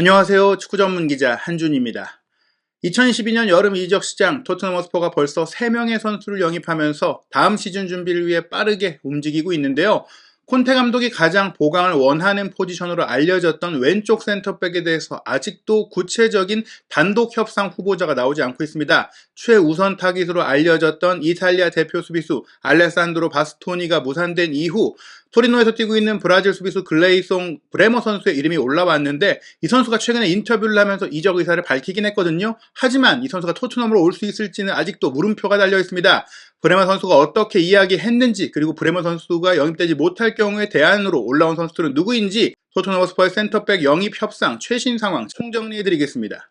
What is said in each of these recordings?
안녕하세요. 축구 전문 기자 한준입니다. 2012년 여름 이적 시장 토트넘 허스퍼가 벌써 3명의 선수를 영입하면서 다음 시즌 준비를 위해 빠르게 움직이고 있는데요. 콘테 감독이 가장 보강을 원하는 포지션으로 알려졌던 왼쪽 센터백에 대해서 아직도 구체적인 단독 협상 후보자가 나오지 않고 있습니다. 최우선 타깃으로 알려졌던 이탈리아 대표 수비수 알레산드로 바스토니가 무산된 이후 토리노에서 뛰고 있는 브라질 수비수 글레이송 브레머 선수의 이름이 올라왔는데 이 선수가 최근에 인터뷰를 하면서 이적 의사를 밝히긴 했거든요. 하지만 이 선수가 토트넘으로 올 수 있을지는 아직도 물음표가 달려 있습니다. 브레머 선수가 어떻게 이야기했는지 그리고 브레머 선수가 영입되지 못할 경우에 대안으로 올라온 선수들은 누구인지 토트넘 스퍼의 센터백 영입 협상 최신 상황 총정리해드리겠습니다.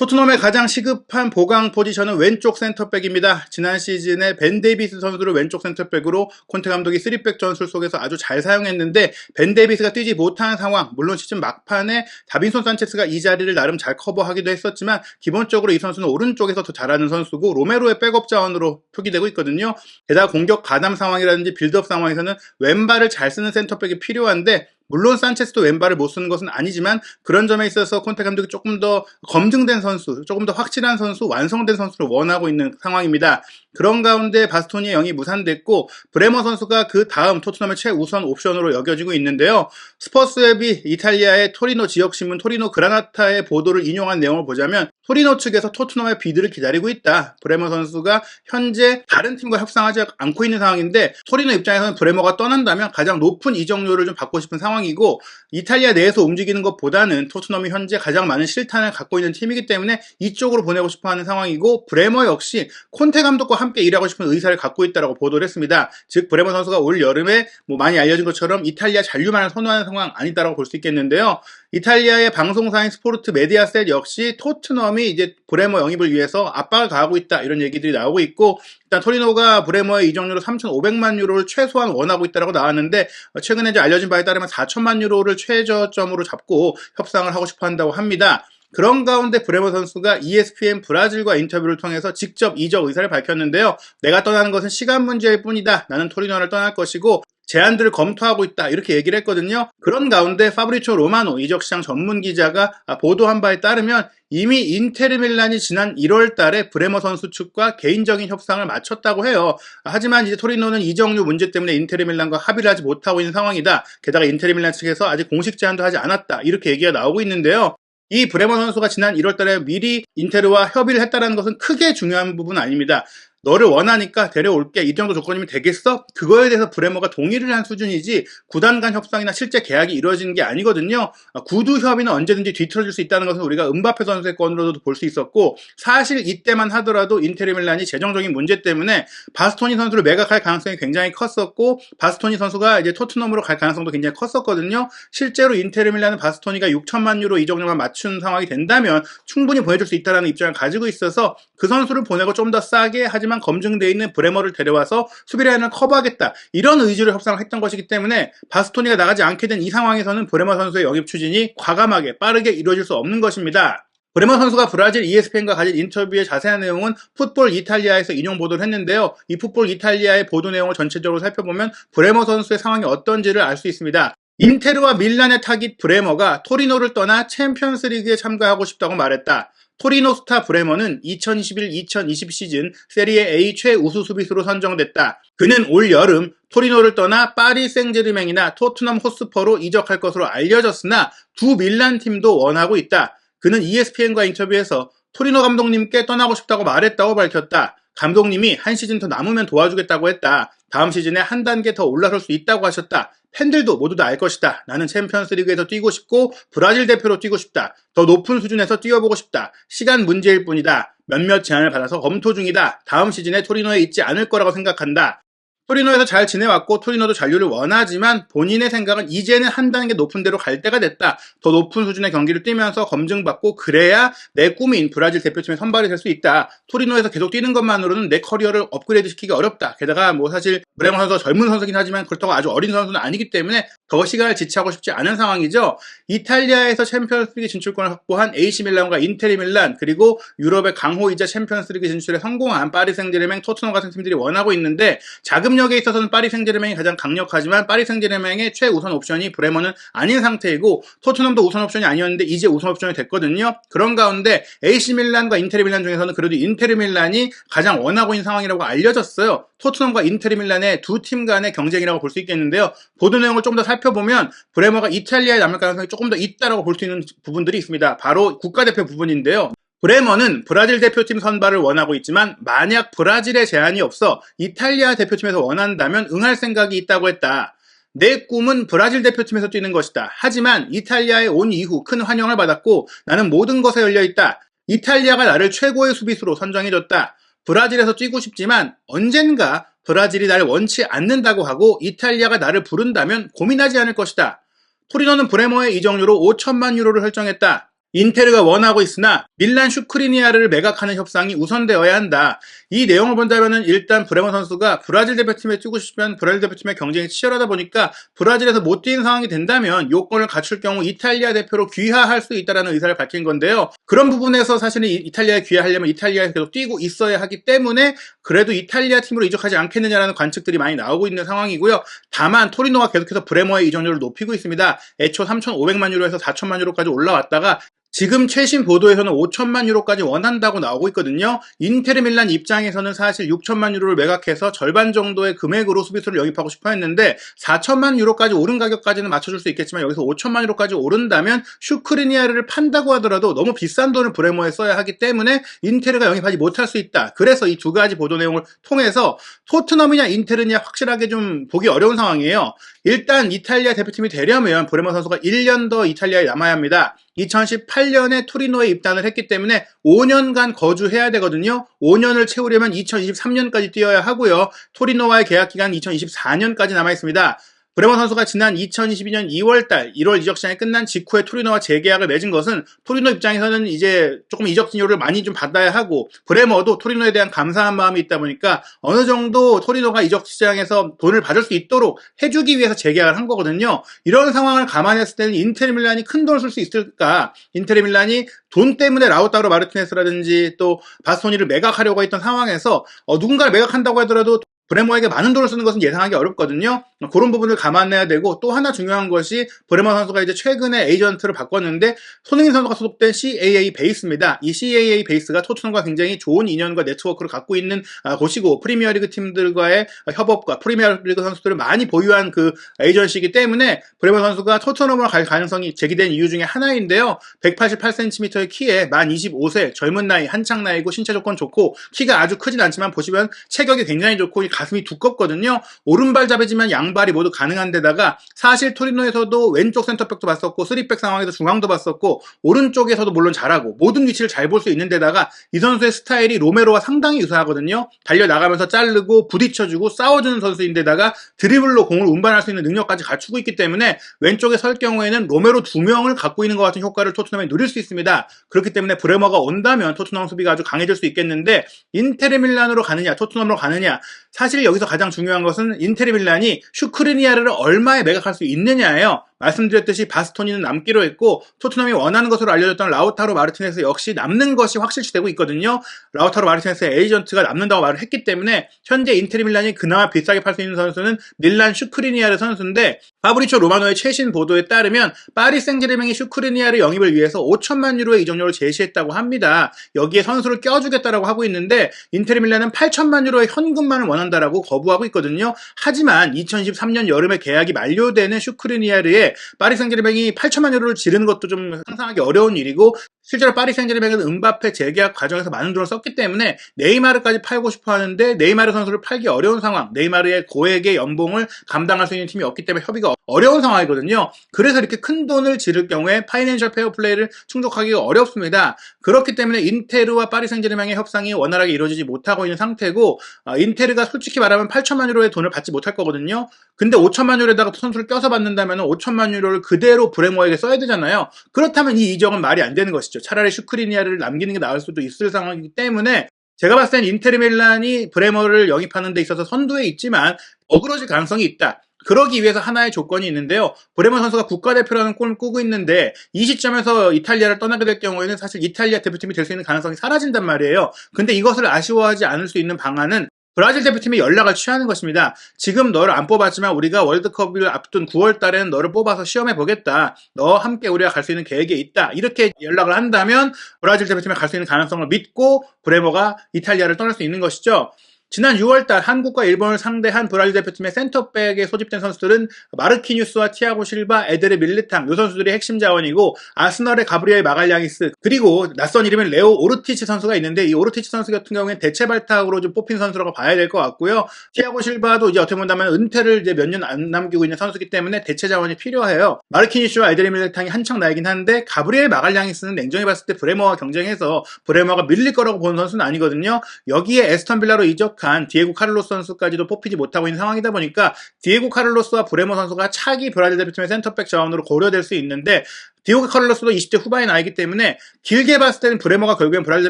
토트넘의 가장 시급한 보강 포지션은 왼쪽 센터백입니다. 지난 시즌에 벤 데이비스 선수를 왼쪽 센터백으로 콘테 감독이 3백 전술 속에서 아주 잘 사용했는데 벤 데이비스가 뛰지 못하는 상황, 물론 시즌 막판에 다빈손 산체스가 이 자리를 나름 잘 커버하기도 했었지만 기본적으로 이 선수는 오른쪽에서 더 잘하는 선수고 로메로의 백업 자원으로 표기되고 있거든요. 게다가 공격 가담 상황이라든지 빌드업 상황에서는 왼발을 잘 쓰는 센터백이 필요한데 물론 산체스도 왼발을 못 쓰는 것은 아니지만 그런 점에 있어서 콘테 감독이 조금 더 검증된 선수, 조금 더 확실한 선수, 완성된 선수를 원하고 있는 상황입니다. 그런 가운데 바스토니의 영이 무산됐고 브레머 선수가 그 다음 토트넘의 최우선 옵션으로 여겨지고 있는데요. 스퍼스웹이 이탈리아의 토리노 지역 신문 토리노 그라나타의 보도를 인용한 내용을 보자면 토리노 측에서 토트넘의 비드를 기다리고 있다. 브레머 선수가 현재 다른 팀과 협상하지 않고 있는 상황인데 토리노 입장에서는 브레머가 떠난다면 가장 높은 이적료를 좀 받고 싶은 상황이고 이탈리아 내에서 움직이는 것보다는 토트넘이 현재 가장 많은 실탄을 갖고 있는 팀이기 때문에 이쪽으로 보내고 싶어하는 상황이고 브레머 역시 콘테 감독과 함께 일하고 싶은 의사를 갖고 있다고 보도를 했습니다. 즉 브레머 선수가 올 여름에 뭐 많이 알려진 것처럼 이탈리아 잔류만을 선호하는 상황 아니다라고 볼 수 있겠는데요. 이탈리아의 방송사인 스포르트 메디아셋 역시 토트넘이 이제 브레머 영입을 위해서 압박을 가하고 있다 이런 얘기들이 나오고 있고 일단 토리노가 브레머의 이적료로 3,500만 유로를 최소한 원하고 있다고 나왔는데 최근에 이제 알려진 바에 따르면 4천만 유로를 최저점으로 잡고 협상을 하고 싶어 한다고 합니다. 그런 가운데 브레머 선수가 ESPN 브라질과 인터뷰를 통해서 직접 이적 의사를 밝혔는데요. 내가 떠나는 것은 시간 문제일 뿐이다. 나는 토리노를 떠날 것이고 제안들을 검토하고 있다 이렇게 얘기를 했거든요. 그런 가운데 파브리초 로마노 이적시장 전문 기자가 보도한 바에 따르면 이미 인테르 밀란이 지난 1월 달에 브레머 선수 측과 개인적인 협상을 마쳤다고 해요. 하지만 이제 토리노는 이적료 문제 때문에 인테르 밀란과 합의를 하지 못하고 있는 상황이다. 게다가 인테르 밀란 측에서 아직 공식 제안도 하지 않았다. 이렇게 얘기가 나오고 있는데요. 이 브레머 선수가 지난 1월 달에 미리 인테르와 협의를 했다는 것은 크게 중요한 부분 아닙니다. 너를 원하니까 데려올게 이 정도 조건이면 되겠어? 그거에 대해서 브레머가 동의를 한 수준이지 구단 간 협상이나 실제 계약이 이루어지는 게 아니거든요. 구두 협의는 언제든지 뒤틀어질 수 있다는 것은 우리가 은바페 선수의 건으로도 볼 수 있었고 사실 이때만 하더라도 인테리 밀란이 재정적인 문제 때문에 바스토니 선수를 매각할 가능성이 굉장히 컸었고 바스토니 선수가 이제 토트넘으로 갈 가능성도 굉장히 컸었거든요. 실제로 인테리 밀란은 바스토니가 6천만 유로 이적료만 맞춘 상황이 된다면 충분히 보내줄 수 있다는 입장을 가지고 있어서 그 선수를 보내고 좀 더 싸게 하지만 하지만 검증되어 있는 브레머를 데려와서 수비 라인을 커버하겠다. 이런 의지를 협상을 했던 것이기 때문에 바스토니가 나가지 않게 된 이 상황에서는 브레머 선수의 영입 추진이 과감하게 빠르게 이루어질 수 없는 것입니다. 브레머 선수가 브라질 ESPN과 가진 인터뷰의 자세한 내용은 풋볼 이탈리아에서 인용 보도를 했는데요. 이 풋볼 이탈리아의 보도 내용을 전체적으로 살펴보면 브레머 선수의 상황이 어떤지를 알 수 있습니다. 인테르와 밀란의 타깃 브레머가 토리노를 떠나 챔피언스 리그에 참가하고 싶다고 말했다. 토리노 스타 브레머는 2021-2020 시즌 세리에 A 최우수 수비수로 선정됐다. 그는 올 여름 토리노를 떠나 파리 생제르맹이나 토트넘 호스퍼로 이적할 것으로 알려졌으나 두 밀란 팀도 원하고 있다. 그는 ESPN과 인터뷰에서 토리노 감독님께 떠나고 싶다고 말했다고 밝혔다. 감독님이 한 시즌 더 남으면 도와주겠다고 했다. 다음 시즌에 한 단계 더 올라설 수 있다고 하셨다. 팬들도 모두 다 알 것이다. 나는 챔피언스 리그에서 뛰고 싶고 브라질 대표로 뛰고 싶다. 더 높은 수준에서 뛰어보고 싶다. 시간 문제일 뿐이다. 몇몇 제안을 받아서 검토 중이다. 다음 시즌에 토리노에 있지 않을 거라고 생각한다. 토리노에서 잘 지내왔고 토리노도 잔류를 원하지만 본인의 생각은 이제는 한 단계 높은 데로 갈 때가 됐다. 더 높은 수준의 경기를 뛰면서 검증받고 그래야 내 꿈인 브라질 대표팀에 선발이 될 수 있다. 토리노에서 계속 뛰는 것만으로는 내 커리어를 업그레이드 시키기 어렵다. 게다가 뭐 사실 브레머 선수가 젊은 선수긴 하지만 그렇다고 아주 어린 선수는 아니기 때문에 더 시간을 지체하고 싶지 않은 상황이죠. 이탈리아에서 챔피언스리그 진출권을 확보한 AC 밀란과 인테리 밀란 그리고 유럽의 강호이자 챔피언스리그 진출에 성공한 파리 생제르맹, 토트넘 같은 팀들이 원하고 있는데 자금력에 있어서는 파리 생제르맹이 가장 강력하지만 파리 생제르맹의 최우선 옵션이 브레머는 아닌 상태이고 토트넘도 우선 옵션이 아니었는데 이제 우선 옵션이 됐거든요. 그런 가운데 AC 밀란과 인테리 밀란 중에서는 그래도 인테리 밀란이 가장 원하고 있는 상황이라고 알려졌어요. 토트넘과 인테리 밀란의 두 팀 간의 경쟁이라고 볼 수 있겠는데요. 보도 내용을 좀더 살펴보면 브레머가 이탈리아에 남을 가능성이 조금 더 있다라고 볼 수 있는 부분들이 있습니다. 바로 국가대표 부분인데요. 브레머는 브라질 대표팀 선발을 원하고 있지만 만약 브라질의 제한이 없어 이탈리아 대표팀에서 원한다면 응할 생각이 있다고 했다. 내 꿈은 브라질 대표팀에서 뛰는 것이다. 하지만 이탈리아에 온 이후 큰 환영을 받았고 나는 모든 것에 열려 있다. 이탈리아가 나를 최고의 수비수로 선정해줬다. 브라질에서 뛰고 싶지만 언젠가 브라질이 나를 원치 않는다고 하고 이탈리아가 나를 부른다면 고민하지 않을 것이다. 토리노는 브레머의 이적료로 5천만 유로를 설정했다. 인테르가 원하고 있으나 밀란 슈크리니아를 매각하는 협상이 우선되어야 한다. 이 내용을 본다면 일단 브레머 선수가 브라질 대표팀에 뛰고 싶으면 브라질 대표팀의 경쟁이 치열하다 보니까 브라질에서 못 뛰는 상황이 된다면 요건을 갖출 경우 이탈리아 대표로 귀화할 수 있다는 의사를 밝힌 건데요. 그런 부분에서 사실은 이탈리아에 귀화하려면 이탈리아에서 계속 뛰고 있어야 하기 때문에 그래도 이탈리아 팀으로 이적하지 않겠느냐라는 관측들이 많이 나오고 있는 상황이고요. 다만 토리노가 계속해서 브레머의 이적료를 높이고 있습니다. 애초 3,500만 유로에서 4천만 유로까지 올라왔다가 지금 최신 보도에서는 5천만 유로까지 원한다고 나오고 있거든요. 인테르 밀란 입장에서는 사실 6천만 유로를 매각해서 절반 정도의 금액으로 수비수를 영입하고 싶어 했는데 4천만 유로까지 오른 가격까지는 맞춰줄 수 있겠지만 여기서 5천만 유로까지 오른다면 슈크리니아를 판다고 하더라도 너무 비싼 돈을 브레모에 써야 하기 때문에 인테르가 영입하지 못할 수 있다. 그래서 이 두 가지 보도 내용을 통해서 토트넘이냐 인테르냐 확실하게 좀 보기 어려운 상황이에요. 일단 이탈리아 대표팀이 되려면 브레모 선수가 1년 더 이탈리아에 남아야 합니다. 2018년에 토리노에 입단을 했기 때문에 5년간 거주해야 되거든요. 5년을 채우려면 2023년까지 뛰어야 하고요. 토리노와의 계약 기간 2024년까지 남아 있습니다. 브레머 선수가 지난 2022년 2월달 1월 이적 시장이 끝난 직후에 토리노와 재계약을 맺은 것은 토리노 입장에서는 이제 조금 이적 진료를 많이 좀 받아야 하고 브레머도 토리노에 대한 감사한 마음이 있다 보니까 어느 정도 토리노가 이적 시장에서 돈을 받을 수 있도록 해주기 위해서 재계약을 한 거거든요. 이런 상황을 감안했을 때는 인테르 밀란이 큰 돈을 쓸 수 있을까? 인테르 밀란이 돈 때문에 라우타로 마르티네스라든지 또 바스토니를 매각하려고 했던 상황에서 어, 누군가를 매각한다고 하더라도 브레머에게 많은 돈을 쓰는 것은 예상하기 어렵거든요. 그런 부분을 감안해야 되고 또 하나 중요한 것이 브레머 선수가 이제 최근에 에이전트를 바꿨는데 손흥민 선수가 소속된 CAA 베이스입니다. 이 CAA 베이스가 토트넘과 굉장히 좋은 인연과 네트워크를 갖고 있는 아, 곳이고 프리미어리그 팀들과의 협업과 프리미어리그 선수들을 많이 보유한 그 에이전시이기 때문에 브레머 선수가 토트넘으로 갈 가능성이 제기된 이유 중에 하나인데요. 188cm의 키에 만 25세 젊은 나이 한창 나이고 신체 조건 좋고 키가 아주 크진 않지만 보시면 체격이 굉장히 좋고 가슴이 두껍거든요. 오른발 잡이지만 양 발이 모두 가능한 데다가 사실 토리노에서도 왼쪽 센터백도 봤었고 쓰리백 상황에서 중앙도 봤었고 오른쪽에서도 물론 잘하고 모든 위치를 잘 볼 수 있는 데다가 이 선수의 스타일이 로메로와 상당히 유사하거든요. 달려나가면서 자르고 부딪혀주고 싸워주는 선수인데다가 드리블로 공을 운반할 수 있는 능력까지 갖추고 있기 때문에 왼쪽에 설 경우에는 로메로 두 명을 갖고 있는 것 같은 효과를 토트넘에 누릴 수 있습니다. 그렇기 때문에 브레머가 온다면 토트넘 수비가 아주 강해질 수 있겠는데 인테르 밀란으로 가느냐 토트넘으로 가느냐 사실 여기서 가장 중요한 것은 인테르 밀란이 슈크리니아를 얼마에 매각할 수 있느냐예요. 말씀드렸듯이 바스토니는 남기로 했고 토트넘이 원하는 것으로 알려졌던 라우타로 마르티네스 역시 남는 것이 확실시 되고 있거든요. 라우타로 마르티네스의 에이전트가 남는다고 말을 했기 때문에 현재 인테르 밀란이 그나마 비싸게 팔 수 있는 선수는 밀란 슈크리니아르 선수인데 파브리초 로마노의 최신 보도에 따르면 파리 생제르맹이 슈크리니아르 영입을 위해서 5천만 유로의 이적료를 제시했다고 합니다. 여기에 선수를 껴주겠다라고 하고 있는데 인테르 밀란은 8천만 유로의 현금만을 원한다라고 거부하고 있거든요. 하지만 2023년 여름에 계약이 만료되는 슈크리니아르의 파리 생제르맹이 8천만 유로를 지르는 것도 좀 상상하기 어려운 일이고 실제로 파리 생제르맹은 은바페 재계약 과정에서 많은 돈을 썼기 때문에 네이마르까지 팔고 싶어 하는데 네이마르 선수를 팔기 어려운 상황, 네이마르의 고액의 연봉을 감당할 수 있는 팀이 없기 때문에 협의가 어려운 상황이거든요. 그래서 이렇게 큰 돈을 지를 경우에 파이낸셜 페어 플레이를 충족하기가 어렵습니다. 그렇기 때문에 인테르와 파리 생제르맹의 협상이 원활하게 이루어지지 못하고 있는 상태고 어, 인테르가 솔직히 말하면 8천만 유로의 돈을 받지 못할 거거든요. 근데 5천만 유로에다가 선수를 껴서 받는다면 5천만 유로를 그대로 브레모에게 써야 되잖아요. 그렇다면 이 이적은 말이 안 되는 것이죠. 차라리 슈크리니아를 남기는 게 나을 수도 있을 상황이기 때문에 제가 봤을 땐 인테르 밀란이 브레머를 영입하는 데 있어서 선두에 있지만 어그러질 가능성이 있다. 그러기 위해서 하나의 조건이 있는데요. 브레모 선수가 국가대표라는 꿈을 꾸고 있는데 이 시점에서 이탈리아를 떠나게 될 경우에는 사실 이탈리아 대표팀이 될 수 있는 가능성이 사라진단 말이에요. 근데 이것을 아쉬워하지 않을 수 있는 방안은 브라질 대표팀이 연락을 취하는 것입니다. 지금 너를 안 뽑았지만 우리가 월드컵을 앞둔 9월 달에는 너를 뽑아서 시험해 보겠다. 너 함께 우리가 갈 수 있는 계획이 있다. 이렇게 연락을 한다면 브라질 대표팀에 갈 수 있는 가능성을 믿고 브레모가 이탈리아를 떠날 수 있는 것이죠. 지난 6월달 한국과 일본을 상대한 브라질 대표팀의 센터백에 소집된 선수들은 마르키뉴스와 티아고 실바, 에데르 밀리탕 이 선수들이 핵심 자원이고 아스널의 가브리엘 마갈량이스 그리고 낯선 이름인 레오 오르티치 선수가 있는데 이 오르티치 선수 같은 경우에는 대체 발탁으로 좀 뽑힌 선수라고 봐야 될 것 같고요. 티아고 실바도 이제 어떻게 본다면 은퇴를 이제 몇 년 안 남기고 있는 선수기 때문에 대체 자원이 필요해요. 마르키뉴스와 에데르 밀리탕이 한창 나이긴 한데 가브리엘 마갈량이스는 냉정히 봤을 때 브레머와 경쟁해서 브레머가 밀릴 거라고 보는 선수는 아니거든요. 여기에 에스턴 빌라로 이적 부족한 디에고 카를로스 선수까지도 뽑히지 못하고 있는 상황이다 보니까 디에고 카를로스와 브레모 선수가 차기 브라질 대표팀의 센터백 자원으로 고려될 수 있는데 디오고 카를로스도 20대 후반의 나이기 때문에 길게 봤을 때는 브레머가 결국엔 브라질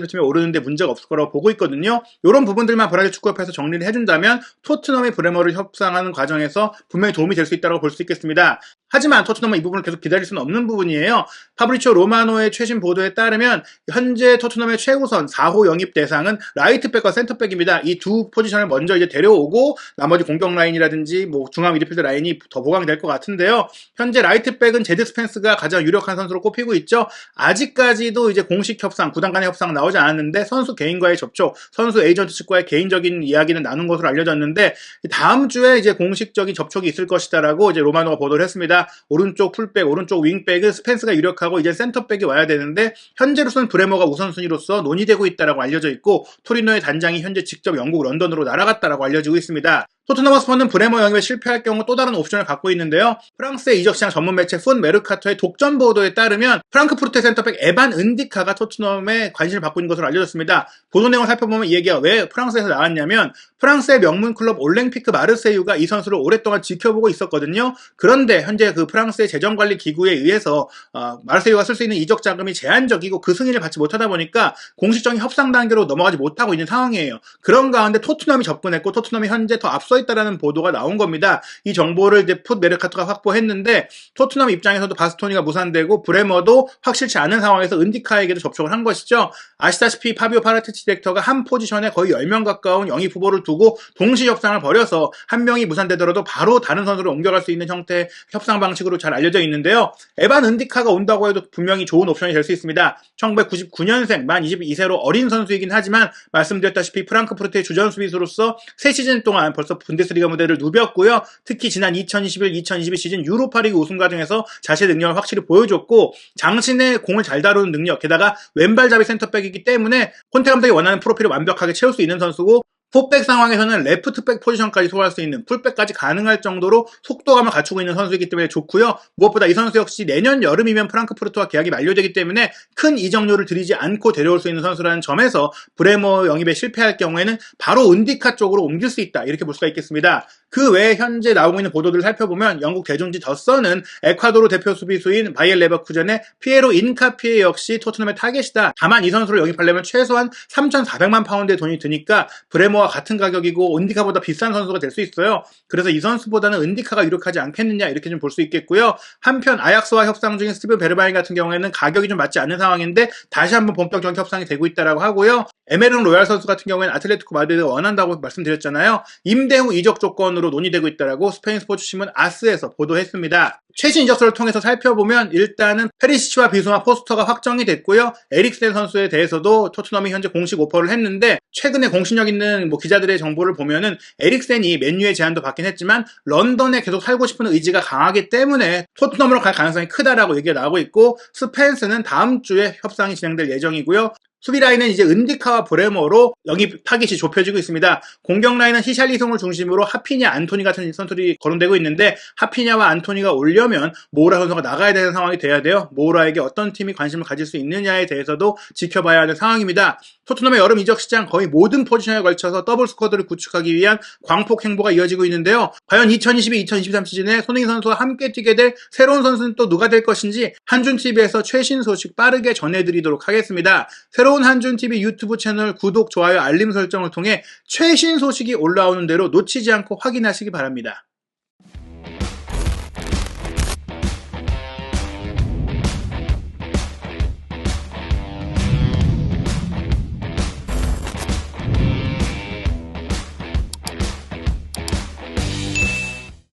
대표팀에 오르는데 문제가 없을 거라고 보고 있거든요. 이런 부분들만 브라질 축구협회에서 정리를 해준다면 토트넘이 브레머를 협상하는 과정에서 분명히 도움이 될 수 있다고 볼 수 있겠습니다. 하지만 토트넘은 이 부분을 계속 기다릴 수는 없는 부분이에요. 파브리치오 로마노의 최신 보도에 따르면 현재 토트넘의 최우선 4호 영입 대상은 라이트백과 센터백입니다. 이 두 포지션을 먼저 이제 데려오고 나머지 공격 라인이라든지 뭐 중앙 미드필드 라인이 더 보강될 것 같은데요. 현재 라이트백은 제드 스펜스가 가장 유력한 선수로 꼽히고 있죠. 아직까지도 이제 공식 협상, 구단 간의 협상 나오지 않았는데 선수 개인과의 접촉, 선수 에이전트 측과의 개인적인 이야기는 나눈 것으로 알려졌는데 다음 주에 이제 공식적인 접촉이 있을 것이다라고 이제 로마노가 보도를 했습니다. 오른쪽 풀백, 오른쪽 윙백은 스펜스가 유력하고 이제 센터백이 와야 되는데 현재로서는 브레머가 우선순위로서 논의되고 있다라고 알려져 있고 토리노의 단장이 현재 직접 영국 런던으로 날아갔다라고 알려지고 있습니다. 토트넘 허스퍼는 브레머 영입에 실패할 경우 또 다른 옵션을 갖고 있는데요. 프랑스의 이적 시장 전문 매체 푼 메르카토의 독점 보도에 따르면 프랑크푸르트 센터백 에반 은디카가 토트넘에 관심을 받고 있는 것으로 알려졌습니다. 보도 내용을 살펴보면 이 얘기가 왜 프랑스에서 나왔냐면 프랑스의 명문 클럽 올랭피크 마르세유가 이 선수를 오랫동안 지켜보고 있었거든요. 그런데 현재 그 프랑스의 재정관리 기구에 의해서 어, 마르세유가 쓸 수 있는 이적 자금이 제한적이고 그 승인을 받지 못하다 보니까 공식적인 협상 단계로 넘어가지 못하고 있는 상황이에요. 그런 가운데 토트넘이 접근했고 토트넘이 현재 더 앞서 있다라는 보도가 나온 겁니다. 이 정보를 이제 풋 메르카토가 확보했는데 토트넘 입장에서도 바스토니가 무산되고 브레머도 확실치 않은 상황에서 은디카에게도 접촉을 한 것이죠. 아시다시피 파비오 파라티치 디렉터가 한 포지션에 거의 10명 가까운 영입 후보를 두고 동시 협상을 벌여서 한 명이 무산되더라도 바로 다른 선수를 옮겨갈 수 있는 형태의 협상 방식으로 잘 알려져 있는데요. 에반 은디카가 온다고 해도 분명히 좋은 옵션이 될 수 있습니다. 1999년생 만 22세로 어린 선수이긴 하지만 말씀드렸다시피 프랑크푸르트의 주전 수비수로서 3시즌 동안 벌써 분데스리가 무대를 누볐고요. 특히 지난 2021-2022 시즌 유로파리그 우승 과정에서 자신의 능력을 확실히 보여줬고 장신의 공을 잘 다루는 능력 게다가 왼발잡이 센터백이기 때문에 콘테 감독이 원하는 프로필을 완벽하게 채울 수 있는 선수고 포백 상황에서는 레프트백 포지션까지 소화할 수 있는 풀백까지 가능할 정도로 속도감을 갖추고 있는 선수이기 때문에 좋고요. 무엇보다 이 선수 역시 내년 여름이면 프랑크푸르트와 계약이 만료되기 때문에 큰 이적료를 들이지 않고 데려올 수 있는 선수라는 점에서 브레머 영입에 실패할 경우에는 바로 은디카 쪽으로 옮길 수 있다. 이렇게 볼 수가 있겠습니다. 그 외에 현재 나오고 있는 보도들을 살펴보면 영국 대중지 더서는 에콰도르 대표 수비수인 바이엘 레버쿠전의 피에로 인카피에 역시 토트넘의 타겟이다. 다만 이 선수를 영입하려면 최소한 3,400만 파운드의 돈이 드니까 브레 머와 같은 가격이고 은디카보다 비싼 선수가 될 수 있어요. 그래서 이 선수보다는 은디카가 유력하지 않겠느냐 이렇게 좀 볼 수 있겠고요. 한편 아약스와 협상 중인 스티븐 베르바인 같은 경우에는 가격이 좀 맞지 않는 상황인데 다시 한번 본격적인 협상이 되고 있다라고 하고요. 에메른 로얄 선수 같은 경우에는 아틀레티코 마드리드가 원한다고 말씀드렸잖아요. 임대 후 이적 조건으로 논의되고 있다라고 스페인 스포츠 신문 아스에서 보도했습니다. 최신 이적서를 통해서 살펴보면 일단은 페리시치와 비수마 포스터가 확정이 됐고요. 에릭센 선수에 대해서도 토트넘이 현재 공식 오퍼를 했는데 최근에 공신력 있는 뭐 기자들의 정보를 보면은 에릭센이 맨유의 제안도 받긴 했지만 런던에 계속 살고 싶은 의지가 강하기 때문에 토트넘으로 갈 가능성이 크다라고 얘기가 나오고 있고 스펜스는 다음 주에 협상이 진행될 예정이고요. 수비 라인은 이제 은디카와 브레머로 영입 타깃이 좁혀지고 있습니다. 공격 라인은 히샬리송을 중심으로 하피냐, 안토니 같은 선수들이 거론되고 있는데 하피냐와 안토니가 올려면 모우라 선수가 나가야 되는 상황이 돼야 돼요. 모우라에게 어떤 팀이 관심을 가질 수 있느냐에 대해서도 지켜봐야 하는 상황입니다. 토트넘의 여름 이적 시장 거의 모든 포지션에 걸쳐서 더블 스쿼드를 구축하기 위한 광폭 행보가 이어지고 있는데요. 과연 2022-2023 시즌에 손흥민 선수와 함께 뛰게 될 새로운 선수는 또 누가 될 것인지 한준TV에서 최신 소식 빠르게 전해드리도록 하겠습니다. 새로운 한준TV 유튜브 채널 구독, 좋아요, 알림 설정을 통해 최신 소식이 올라오는 대로 놓치지 않고 확인하시기 바랍니다.